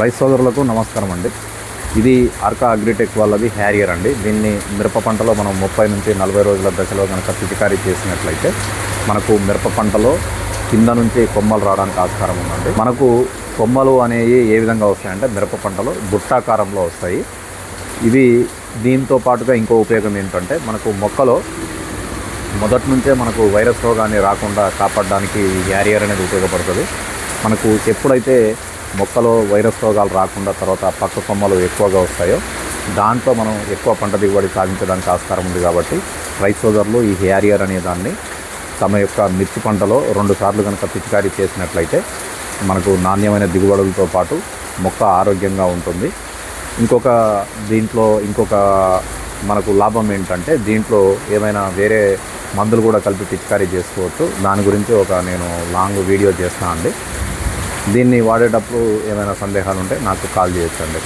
Rice సోదరులకు నమస్కారం అండి. ఇది అర్కా అగ్రిటెక్ వాళ్ళది హ్యారియర్ అండి. దీన్ని మిరప పంటలో మనం ముప్పై నుంచి నలభై రోజుల దశలో కనుక పిచికారీ చేసినట్లయితే మనకు మిరప పంటలో కింద నుంచి కొమ్మలు రావడానికి ఆస్కారం ఉందండి. మనకు కొమ్మలు అనేవి ఏ విధంగా వస్తాయంటే మిరప పంటలో బుట్టాకారంలో వస్తాయి. ఇవి దీంతో పాటుగా ఇంకో ఉపయోగం ఏంటంటే మనకు మొక్కలో మొదటి నుంచే మనకు వైరస్ రోగాన్ని రాకుండా కాపాడడానికి ఈ యారియర్ అనేది ఉపయోగపడుతుంది. మనకు ఎప్పుడైతే మొక్కలో వైరస్ రోగాలు రాకుండా తర్వాత పక్క కొమ్మలు ఎక్కువగా వస్తాయో దాంట్లో మనం ఎక్కువ పంట దిగుబడి సాధించడానికి ఆస్కారం ఉంది కాబట్టి రైతు సోదరులు ఈ హ్యారియర్ అనే దాన్ని తమ యొక్క మిర్చి పంటలో రెండు సార్లు కనుక పిచికారీ చేసినట్లయితే మనకు నాణ్యమైన దిగుబడులతో పాటు మొక్క ఆరోగ్యంగా ఉంటుంది. ఇంకొక దీంట్లో ఇంకొక మనకు లాభం ఏంటంటే దీంట్లో ఏమైనా వేరే మందులు కూడా కలిపి పిచికారీ చేసుకోవచ్చు. దాని గురించి ఒక నేను లాంగ్ వీడియో చేస్తాను అండి. దీన్ని వాడేటప్పుడు ఏమైనా సందేహాలు ఉంటే నాకు కాల్ చేయొచ్చండి.